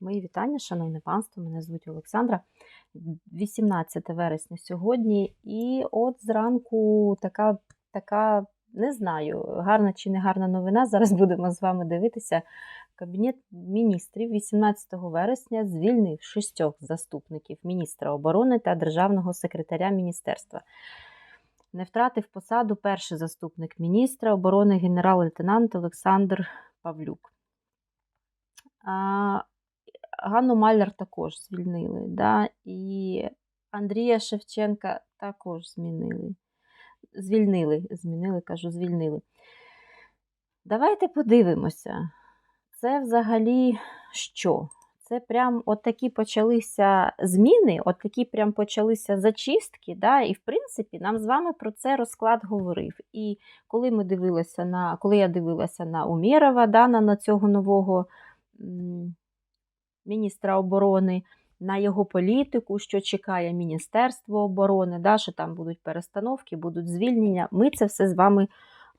Мої вітання, шановне панство. Мене звуть Олександра. 18 вересня сьогодні. І от зранку така, така, не знаю, гарна чи не гарна новина. Зараз будемо з вами дивитися. Кабінет міністрів 18 вересня звільнив шістьох заступників міністра оборони та державного секретаря міністерства. Не втратив посаду перший заступник міністра оборони генерал-лейтенант Олександр Павлюк. Ганну Маляр також звільнили. Да? І Андрія Шевченка також змінили. Звільнили, змінили, кажу, звільнили. Давайте подивимося. Це взагалі що? Це прям от такі почалися зміни, от такі прям почалися зачистки. Да? І в принципі нам з вами про це розклад говорив. І коли ми дивилися на, коли я дивилася на Умєрова, да, на, на цього нового міністра оборони, на його політику, що чекає Міністерство оборони, да, що там будуть перестановки, будуть звільнення. Ми це все з вами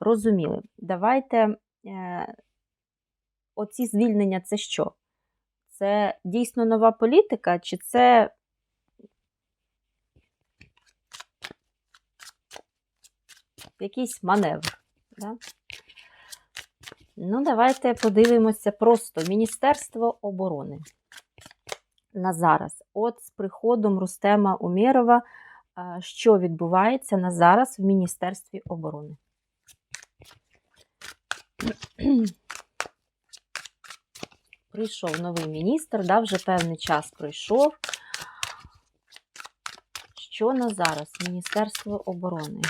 розуміли. Давайте е, оці звільнення це що? Це дійсно нова політика, чи це. Якийсь маневр. Да? Ну, давайте подивимося просто Міністерство оборони на зараз. От з приходом Рустема Умєрова, що відбувається на зараз в Міністерстві оборони. Прийшов новий міністр, да, вже певний час пройшов. Що на зараз Міністерство оборони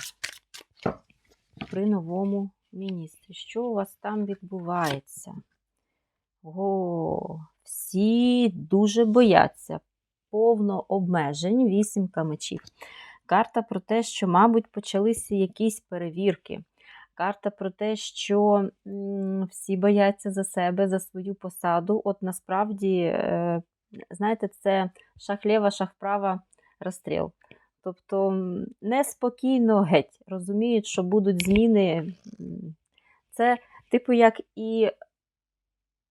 при новому міністрі? Що у вас там відбувається? О, всі дуже бояться. Повно обмежень, вісімка мечів. Карта про те, що, мабуть, почалися якісь перевірки. Карта про те, що всі бояться за себе, за свою посаду. От насправді, е, знаєте, це шах лєва, шах права, розстріл. Тобто неспокійно геть, розуміють, що будуть зміни. Це, типу, як і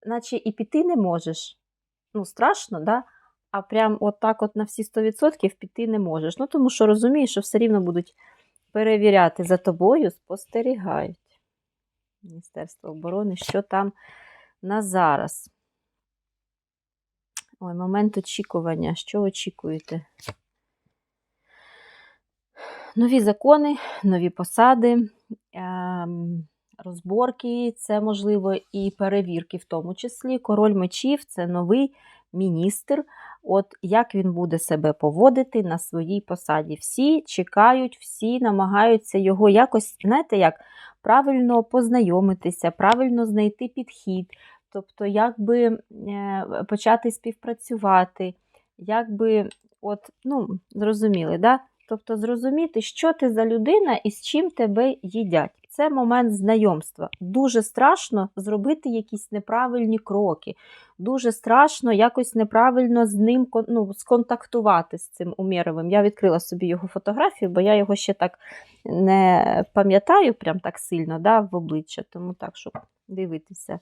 наче і піти не можеш. Ну, страшно, да? а прям от так от на всі 100% піти не можеш. Ну, тому що розумієш, що все рівно будуть перевіряти за тобою, спостерігають. Міністерство оборони, що там на зараз. Ой, момент очікування. Що очікуєте? Нові закони, нові посади. Ем розборки, це, можливо, і перевірки, в тому числі. Король мечів це новий міністр. От як він буде себе поводити на своїй посаді. Всі чекають, всі намагаються його якось, знаєте, як правильно познайомитися, правильно знайти підхід, тобто, якби е, почати співпрацювати, якби, от, ну, зрозуміли, да? Тобто зрозуміти, що ти за людина і з чим тебе їдять це момент знайомства. Дуже страшно зробити якісь неправильні кроки. Дуже страшно якось неправильно з ним ну, сконтактувати з цим Умєровим. Я відкрила собі його фотографію, бо я його ще так не пам'ятаю прям так сильно да, в обличчя, тому так, щоб дивитися.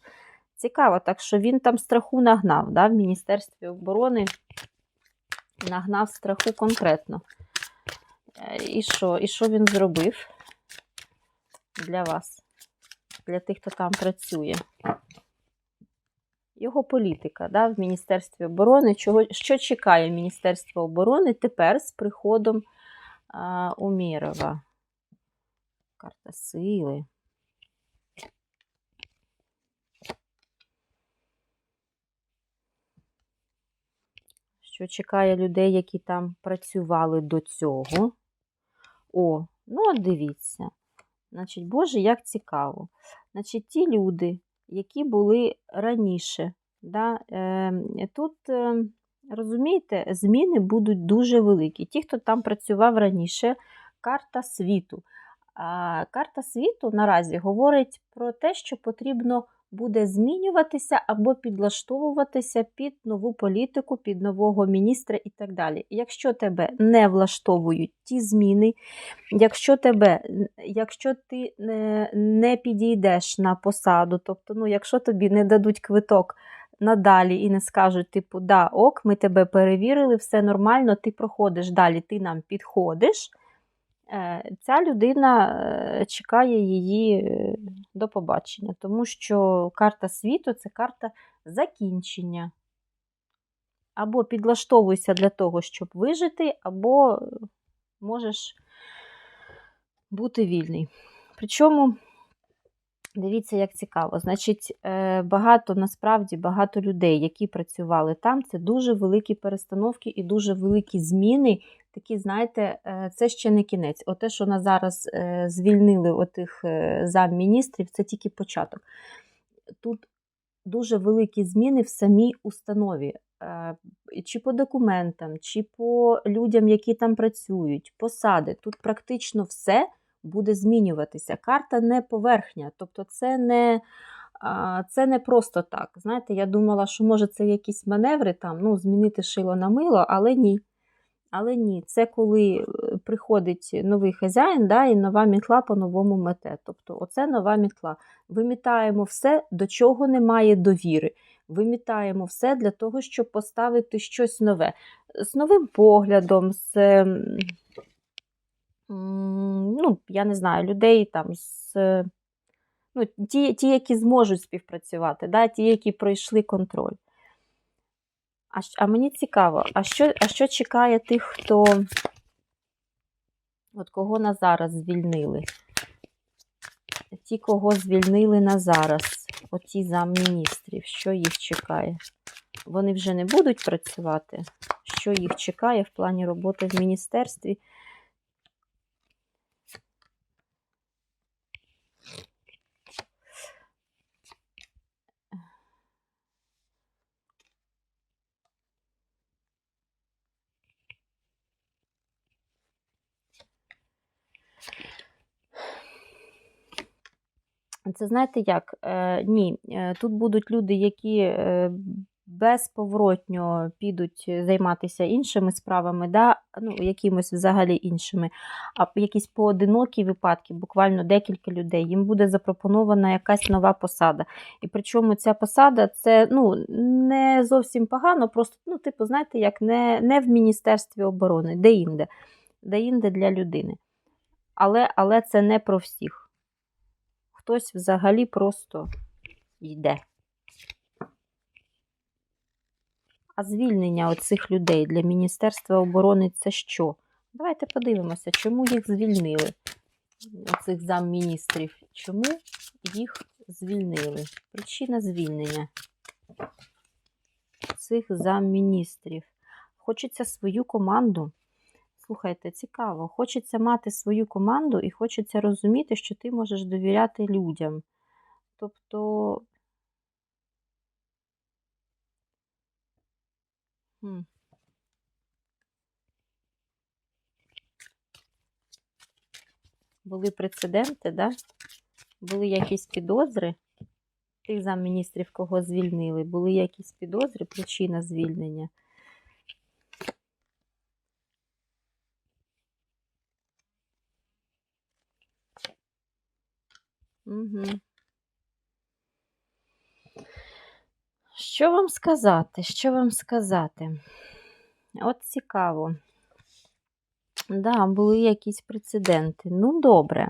Цікаво, так що він там страху нагнав да, в Міністерстві оборони. Нагнав страху конкретно. Е, і що? І що він зробив? Для вас, для тих, хто там працює. Його політика да, в Міністерстві оборони. Чого, Що чекає Міністерство оборони тепер з приходом а, Умірова? Карта сили. Що чекає людей, які там працювали до цього? О, ну, от дивіться. Значить, Боже, як цікаво. Значить, ті люди, які були раніше, да, е, тут, е, розумієте, зміни будуть дуже великі. Ті, хто там працював раніше, карта світу. А карта світу наразі говорить про те, що потрібно буде змінюватися або підлаштовуватися під нову політику, під нового міністра і так далі. Якщо тебе не влаштовують ті зміни, якщо тебе, якщо ти не, не підійдеш на посаду, тобто, ну, якщо тобі не дадуть квиток надалі і не скажуть, типу, да, ок, ми тебе перевірили, все нормально, ти проходиш далі, ти нам підходиш. Е, Ця людина е, чекає її е, до побачення, тому що карта світу це карта закінчення. Або підлаштовуйся для того, щоб вижити, або можеш бути вільний. Причому, дивіться, як цікаво. Значить, багато насправді багато людей, які працювали там, це дуже великі перестановки і дуже великі зміни. Такі, знаєте, е, це ще не кінець. Оте, що нас зараз е, звільнили отих е, замміністрів, це тільки початок. Тут дуже великі зміни в самій установі. Чи по документам, чи по людям, які там працюють, посади. Тут практично все буде змінюватися. Карта не поверхня, тобто це не, це не просто так. Знаєте, я думала, що може це якісь маневри, там, ну, змінити шило на мило, але ні. Але ні, це коли е, приходить новий хазяїн, да, і нова мітла по-новому мете. Тобто, оце нова мітла. Вимітаємо все, до чого немає довіри. Вимітаємо все для того, щоб поставити щось нове. З новим поглядом, з, ну, я не знаю, людей там з. Ну, ті, ті, які зможуть співпрацювати, да, ті, які пройшли контроль. А, а мені цікаво, а що, а що чекає тих, хто. От кого на зараз звільнили? Ті, кого звільнили на зараз, оті замміністрів, що їх чекає? Вони вже не будуть працювати? Що їх чекає в плані роботи в міністерстві? Це знаєте як? Е, ні, е, тут будуть люди, які е, безповоротньо підуть займатися іншими справами, да? ну, якимось взагалі іншими, а якісь поодинокі випадки, буквально декілька людей, їм буде запропонована якась нова посада. І причому ця посада це ну, не зовсім погано, просто, ну, типу, знаєте, як не, не в Міністерстві оборони, де-інде, де-інде для людини. Але, але це не про всіх хтось взагалі просто йде. А звільнення оцих людей для Міністерства оборони це що? Давайте подивимося, чому їх звільнили, оцих замміністрів. Чому їх звільнили? Причина звільнення цих замміністрів. Хочеться свою команду. Слухайте, цікаво. Хочеться мати свою команду і хочеться розуміти, що ти можеш довіряти людям. Тобто. Хм. Були прецеденти, да? Були якісь підозри тих замміністрів, кого звільнили, були якісь підозри, причина звільнення. Угу. Що вам сказати? Що вам сказати? От цікаво. Да, були якісь прецеденти. Ну, добре.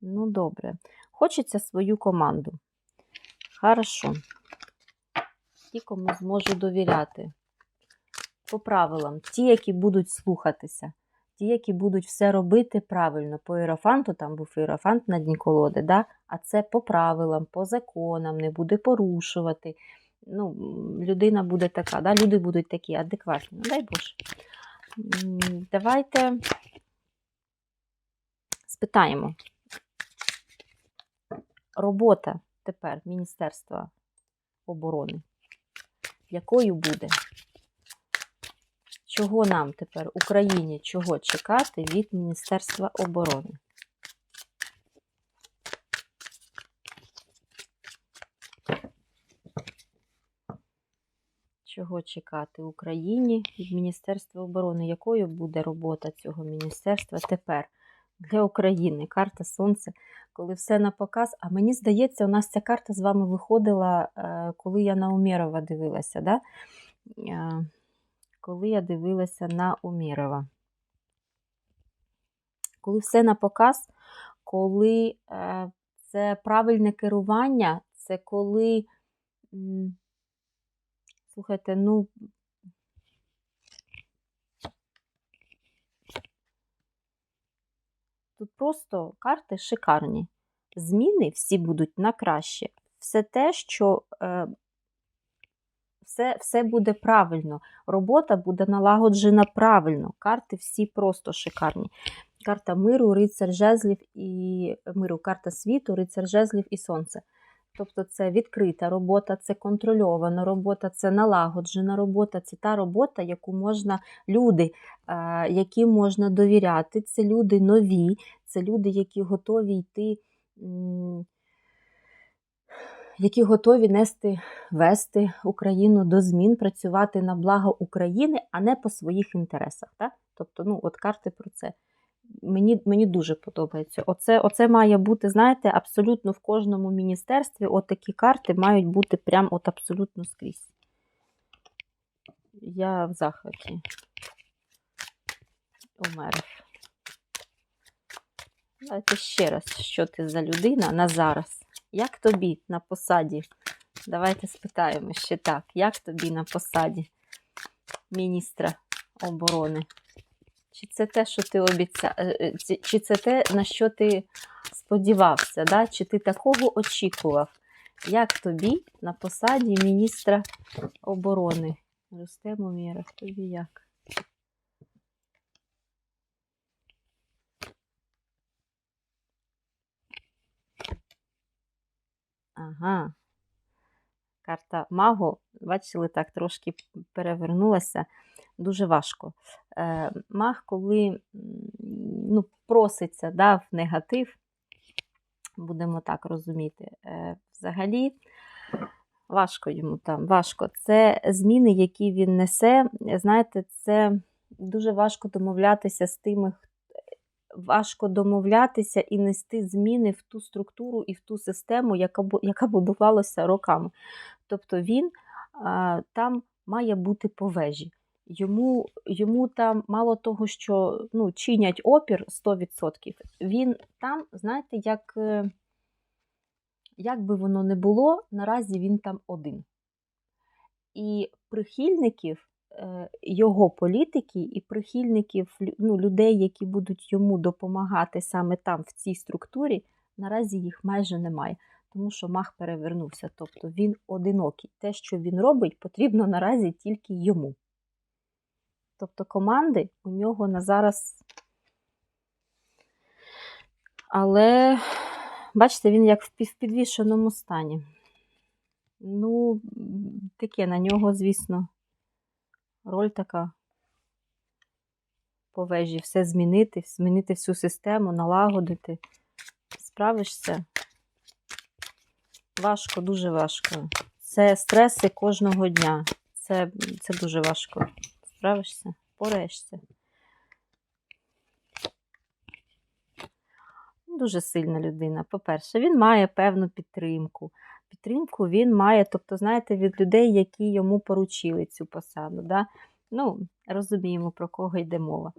Ну, добре. Хочеться свою команду. Хорошо. Ті, кому зможу довіряти. По правилам. Ті, які будуть слухатися. Ті, які будуть все робити правильно. По іерофанту, там був іерофант на дні колоди, да? а це по правилам, по законам, не буде порушувати. Ну, людина буде така, да? люди будуть такі адекватні. Ну, дай Боже. Давайте спитаємо. Робота тепер Міністерства оборони. Якою буде? Чого нам тепер Україні чого чекати від Міністерства оборони? Чого чекати Україні від Міністерства оборони? Якою буде робота цього міністерства тепер? для України. Карта Сонце, коли все на показ. А мені здається, у нас ця карта з вами виходила, е, коли я на Умєрова дивилася. Да? Коли я дивилася на Умєрова. Коли все на показ, коли е, це правильне керування, це коли. Слухайте, ну. Тут просто карти шикарні. Зміни всі будуть на краще. Все те, що е, все, все буде правильно. Робота буде налагоджена правильно. Карти всі просто шикарні. Карта миру, рицар жезлів і миру, карта світу, рицар жезлів і сонце. Тобто це відкрита робота, це контрольована робота, це налагоджена робота, це та робота, яку можна люди, е, яким можна довіряти. Це люди нові, це люди, які готові йти, які готові нести, вести Україну до змін, працювати на благо України, а не по своїх інтересах. Так? Тобто, ну, от карти про це. Мені, мені дуже подобається. Оце, оце має бути, знаєте, абсолютно в кожному міністерстві от такі карти мають бути прям от абсолютно скрізь. Я в захваті. Умеров. Давайте ще раз, що ти за людина на зараз. Як тобі на посаді? Давайте спитаємо ще так. Як тобі на посаді міністра оборони? Чи це те, що ти обіцяв, чи це те, на що ти сподівався? Да? Чи ти такого очікував? Як тобі на посаді міністра оборони? Рустем Умєров, тобі як? Ага. Карта Маго, бачили, так трошки перевернулася. Дуже важко. Е, Маг, коли ну, проситься да, в негатив, будемо так розуміти. Е, Взагалі, важко йому там, важко. Це зміни, які він несе. Знаєте, це дуже важко домовлятися з тими, важко домовлятися і нести зміни в ту структуру і в ту систему, яка яка будувалася роками. Тобто він а, там має бути по вежі. Йому, йому там мало того, що ну, чинять опір 100%, він там, знаєте, як, е, як би воно не було, наразі він там один. І прихильників його політики і прихильників ну, людей, які будуть йому допомагати саме там, в цій структурі, наразі їх майже немає. Тому що мах перевернувся. Тобто він одинокий. Те, що він робить, потрібно наразі тільки йому. Тобто команди у нього на зараз. Але, бачите, він як в підвішеному стані. Ну, таке на нього, звісно, роль така по вежі. Все змінити, змінити всю систему, налагодити. Справишся? Важко, дуже важко. Це стреси кожного дня. Це, це дуже важко. Справишся? Пораєшся. Дуже сильна людина. По-перше, він має певну підтримку. Підтримку він має, тобто, знаєте, від людей, які йому поручили цю посаду. Да? Ну, розуміємо, про кого йде мова.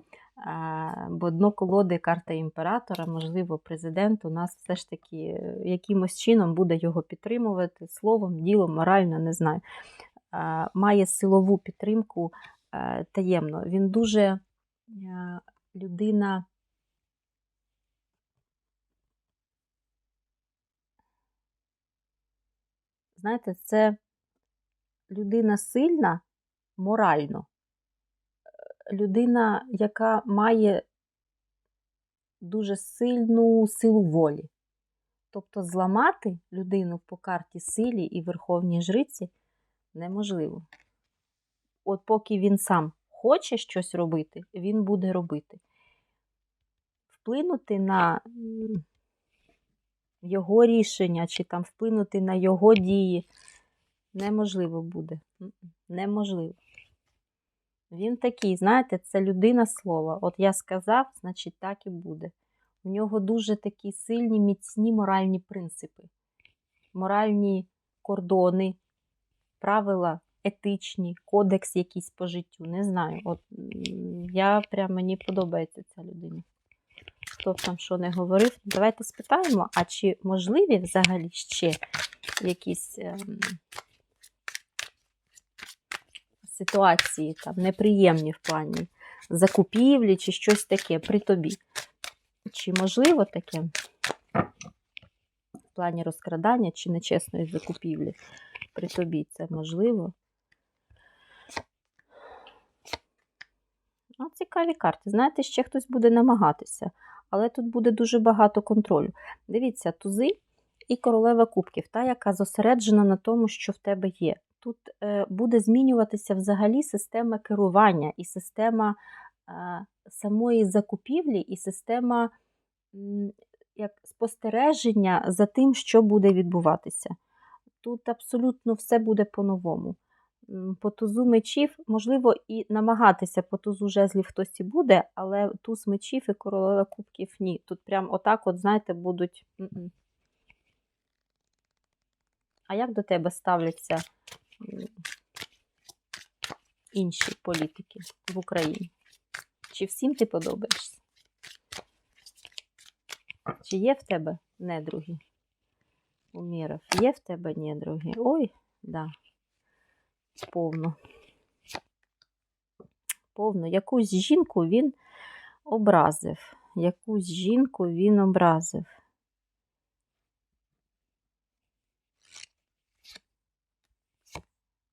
А, бо дно колоди карта імператора, можливо, президент у нас все ж таки е, якимось чином буде його підтримувати словом, ділом, морально, не знаю. А, має силову підтримку е, таємно. Він дуже е, людина. Знаєте, це людина сильна морально, Е, людина, яка має дуже сильну силу волі. Тобто зламати людину по карті силі і верховній жриці неможливо. От поки він сам хоче щось робити, він буде робити. Вплинути на його рішення чи там вплинути на його дії неможливо буде. Неможливо. Він такий, знаєте, це людина слова. От я сказав, значить так і буде. В нього дуже такі сильні, міцні моральні принципи, моральні кордони, правила етичні, кодекс якийсь по життю. Не знаю. От я прям мені подобається ця людина. Хто б там що не говорив, давайте спитаємо, а чи можливі взагалі ще якісь ем, ситуації там неприємні в плані закупівлі чи щось таке при тобі? Чи можливо таке в плані розкрадання чи нечесної закупівлі при тобі? Це можливо? Ну, цікаві карти. Знаєте, ще хтось буде намагатися, але тут буде дуже багато контролю. Дивіться, тузи і королева кубків, та, яка зосереджена на тому, що в тебе є. Тут е, буде змінюватися взагалі система керування і система е, самої закупівлі, і система як спостереження за тим, що буде відбуватися. Тут абсолютно все буде по-новому. По тузу мечів, можливо, і намагатися по тузу жезлів хтось і буде, але туз мечів і королева кубків ні. Тут прям отак, от, знаєте, будуть. А як до тебе ставляться інші політики в Україні? Чи всім ти подобаєшся? Чи є в тебе недруги? Уміров, є в тебе недруги? Ой, да. Повно. Повно. Якусь жінку він образив. Якусь жінку він образив.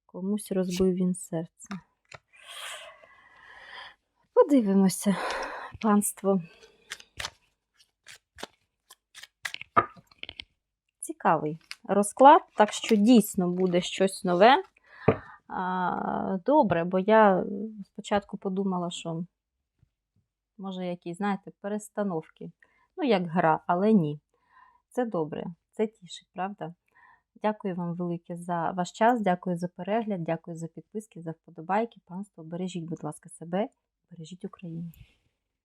Комусь розбив він серце. Подивимося, панство. Цікавий розклад, так що дійсно буде щось нове. Добре, бо я спочатку подумала, що може якісь, знаєте, перестановки. Ну, як гра, але ні. Це добре, це тішить, правда? Дякую вам велике за ваш час, дякую за перегляд, дякую за підписки, за вподобайки. Панство, бережіть, будь ласка, себе, бережіть Україну.